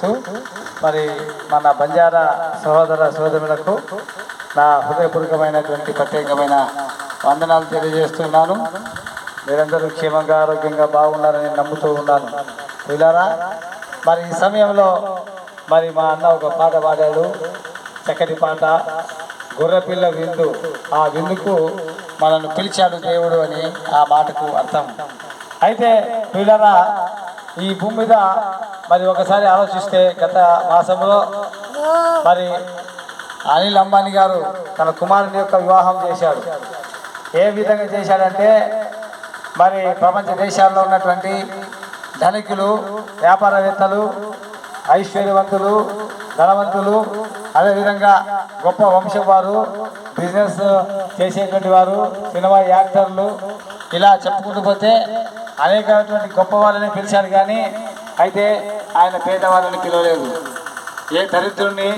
తెలియజేస్తూ మరి మన బంజారా సహోదర సహోదరులకు నా హృదయపూర్వకమైనటువంటి ప్రత్యేకమైన వందనాలు తెలియజేస్తున్నాను. మీరందరూ క్షేమంగా ఆరోగ్యంగా బాగున్నారని నమ్ముతూ ఉన్నాను. వీళ్ళారా మరి ఈ సమయంలో మరి మా అన్న ఒక పాట పాడాడు. చక్కటి పాట గొర్రెపిల్ల విందు. ఆ విందుకు మనల్ని పిలిచాడు దేవుడు అని ఆ మాటకు అర్థం. అయితే వీళ్ళరా ఈ భూమి మీద మరి ఒకసారి ఆలోచిస్తే గత మాసంలో మరి అనిల్ అంబానీ గారు తన కుమారుని యొక్క వివాహం చేశాడు. ఏ విధంగా చేశాడంటే మరి ప్రపంచ దేశాల్లో ఉన్నటువంటి ధనికులు వ్యాపారవేత్తలు ఐశ్వర్యవంతులు ధనవంతులు అదేవిధంగా గొప్ప వంశం వారు బిజినెస్ చేసేటువంటి వారు సినిమా యాక్టర్లు ఇలా చెప్పుకుంటూ పోతే అనేకటువంటి గొప్ప వాళ్ళని పిలిచారు కానీ అయితే ఆయన పేదవాళ్ళని పిలవలేదు. ఏ దరిద్రుని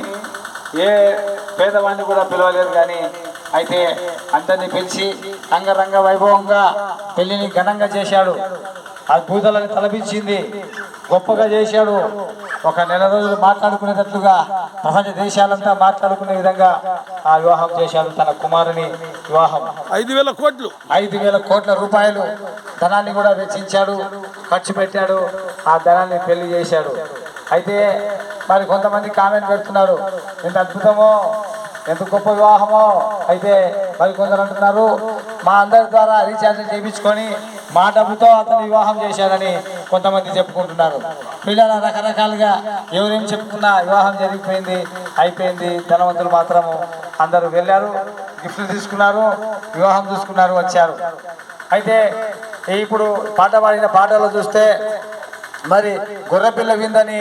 ఏ పేదవాడిని కూడా పిలవలేదు కానీ అయితే అందరినీ పిలిచి రంగరంగ వైభవంగా పెళ్ళిని ఘనంగా చేశాడు. ఆ భూతలను తలపించింది గొప్పగా చేశాడు. ఒక నెల రోజులు మాట్లాడుకునేటట్లుగా ప్రపంచ దేశాలంతా మాట్లాడుకునే విధంగా ఆ వివాహం చేశాడు తన కుమారుని వివాహం. ఐదు వేల కోట్లు. ఐదు వేల కోట్ల రూపాయలు ధనాన్ని కూడా వెచ్చించాడు ఖర్చు పెట్టాడు ఆ ధనాన్ని పెళ్ళి చేశాడు. అయితే మరి కొంతమంది కామెంట్ పెడుతున్నారు ఎంత అద్భుతమో ఎంత గొప్ప వివాహమో. అయితే మరి కొందరు అంటున్నారు మా అందరి ద్వారా రీఛార్జ్ చేయించుకొని మా డబ్బుతో అతను వివాహం చేశారని కొంతమంది చెప్పుకుంటున్నారు. పిల్లల రకరకాలుగా ఎవరేం చెప్పుకున్నా వివాహం జరిగిపోయింది అయిపోయింది. ధనవంతులు మాత్రము అందరూ వెళ్ళారు గిఫ్ట్లు తీసుకున్నారు వివాహం చూసుకున్నారు వచ్చారు. అయితే ఇప్పుడు పాట పాడిన పాటలో చూస్తే మరి గొర్రెపిల్ల విందని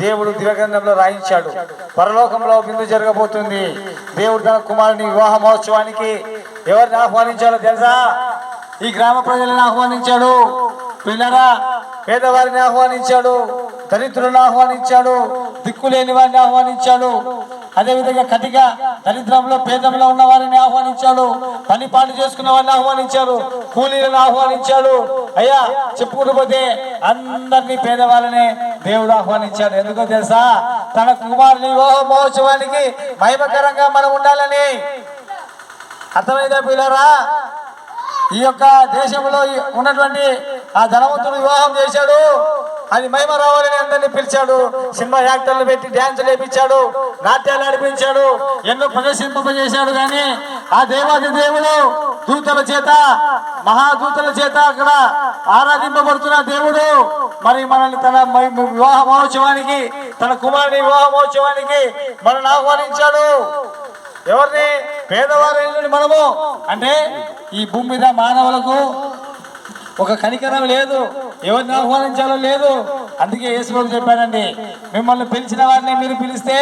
దేవుడు దివ్యగ్రంథంలో రాయించాడు. పరలోకంలో విందు జరగబోతుంది. దేవుడు తన కుమారుని వివాహ మహోత్సవానికి ఎవరిని ఆహ్వానించాలో తెలుసా? ఈ గ్రామ ప్రజలను ఆహ్వానించాడు. పిల్లరా పేదవారిని ఆహ్వానించాడు దరిద్రులను ఆహ్వానించాడు దిక్కులేని వారిని ఆహ్వానించాడు. అదేవిధంగా కటిగా దరిద్రంలో పేదంలో ఉన్న వారిని ఆహ్వానించాడు. పని పాటు చేసుకున్న వారిని ఆహ్వానించాడు. కూలీలను ఆహ్వానించాడు. అయ్యా చెప్పుకుంటూ పోతే అందరినీ పేదవాళ్ళనే దేవుడు ఆహ్వానించాడు. ఎందుకో తెలుసా? తన కుమారుని వివాహ మహోత్సవానికి మహిమకరంగా మనం ఉండాలని. అర్థమైందా పిల్లరా? ఈ యొక్క దేశంలో ఉన్నటువంటి ఆ ధనవంతుడు వివాహం చేశాడు. అది మహిమ రావాలని అందరినీ పిలిచాడు. సినిమా యాక్టర్లు పెట్టి డ్యాన్స్ లేపించాడు నాట్యాలు నడిపించాడు. ఎన్నో ప్రదర్శింపజేశాడు కానీ ఆ దేవాది దేవుడు దూతల చేత మహాదూతల చేత అక్కడ ఆరాధింపబడుతున్న దేవుడు. మరి మనల్ని తన వివాహ మహోత్సవానికి తన కుమారుని వివాహ మహోత్సవానికి మనల్ని ఆహ్వానించాడు. ఎవరిని? పేదవారైన మనము. అంటే ఈ భూమి మీద మానవులకు ఒక కనికరం లేదు. ఎవరిని ఆహ్వానించాలో లేదు. అందుకే యేసుబాబు చెప్పాడండి మిమ్మల్ని పిలిచిన వారిని మీరు పిలిస్తే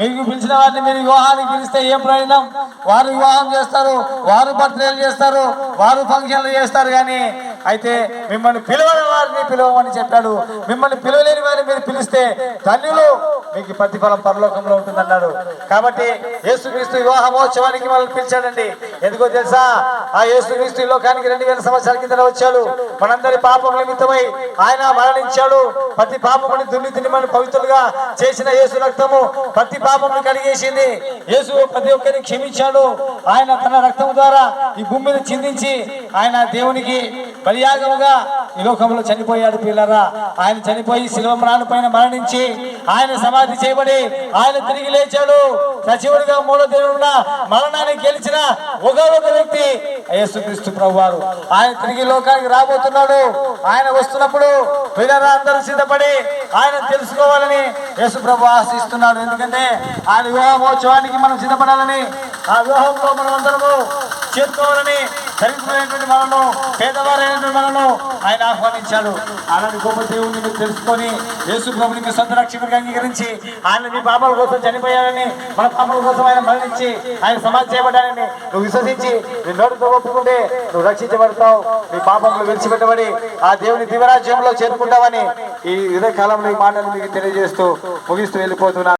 మీకు పిలిచిన వారిని మీరు వివాహానికి పిలిస్తే ఏం ప్రయోజనం? వారు వివాహం చేస్తారు వారు బర్త్డేలు చేస్తారు వారు ఫంక్షన్లు చేస్తారు కానీ అయితే మిమ్మల్ని పిలవని వారిని పిలవమని చెప్పాడు. మిమ్మల్ని పిలవలేని వారిని మీరు పిలిస్తే ధన్యులు. మీకు ప్రతిఫలం పరలోకంలో ఉంటుందన్నాడు. కాబట్టి యేసుక్రీస్తు వివాహ మహోత్సవానికి మనల్ని పిలిచాడండి. ఎందుకో తెలుసా? ఆ యేసుక్రీస్తు ఈ లోకానికి రెండు వేల సంవత్సరాల కింద వచ్చాడు. మనందరి పాపం నిమిత్తమై ఆయన మరణించాడు. ప్రతి పాపముని దుర్నీతిని మన పవిత్రులుగా చేసిన యేసు రక్తము ప్రతి పాపముని కలిగేసింది యేసు ప్రతి ఒక్కరిని క్షమించాడు. ఆయన తన రక్తం ద్వారా ఈ భూమి మీద చిందించి ఆయన దేవునికి బలియాగముగా ఈ లోకంలో చనిపోయాడు పిల్లరా. ఆయన చనిపోయి శిలువ మ్రాను పైన మరణించి ఆయన సమాధి చేయబడి ఆయన తిరిగి లేచాడు. సచివుడిగా మూడో దేవుడున్న మరణాన్ని గెలిచిన ఒక ఒక వ్యక్తి యేసుక్రీస్తు ప్రభు వారు ఆయన తిరిగి లోకానికి రాబోతున్నాడు. ఆయన వస్తున్నప్పుడు పిల్లరా అందరూ సిద్ధపడి ఆయన తెలుసుకోవాలని యేసు ప్రభు ఆశిస్తున్నాడు. ఎందుకంటే ఆయన వివాహమోత్సవానికి మనం సిద్ధపడాలని ఆ వివాహంలో మనం అందరము చేసుకోవాలని దరిద్రులైనటువంటి మనను పేదవారైనటువంటి మనను ఆయన ఆహ్వానించాడు. అలాంటి గొప్ప దేవుడిని మీరు తెలుసుకొని యేసు ప్రభుని మీ సొంత రక్షకుడిగా అంగీకరించి ఆయన మీ పాపల కోసం చనిపోయాడని మన పాపల కోసం ఆయన మరణించి ఆయన సమాధి చేయబడ్డారని నువ్వు విశ్వసించి నీ నోటితో ఒప్పుకుంటే నువ్వు రక్షించబడతావు. నీ పాపములు విడిచిపెట్టబడి ఆ దేవుని దివరాజ్యంలో చేరుకుంటావని ఈ ఇదే కాలంలో ఈ మాటలు మీకు తెలియజేస్తూ ముగిస్తూ వెళ్ళిపోతున్నాను.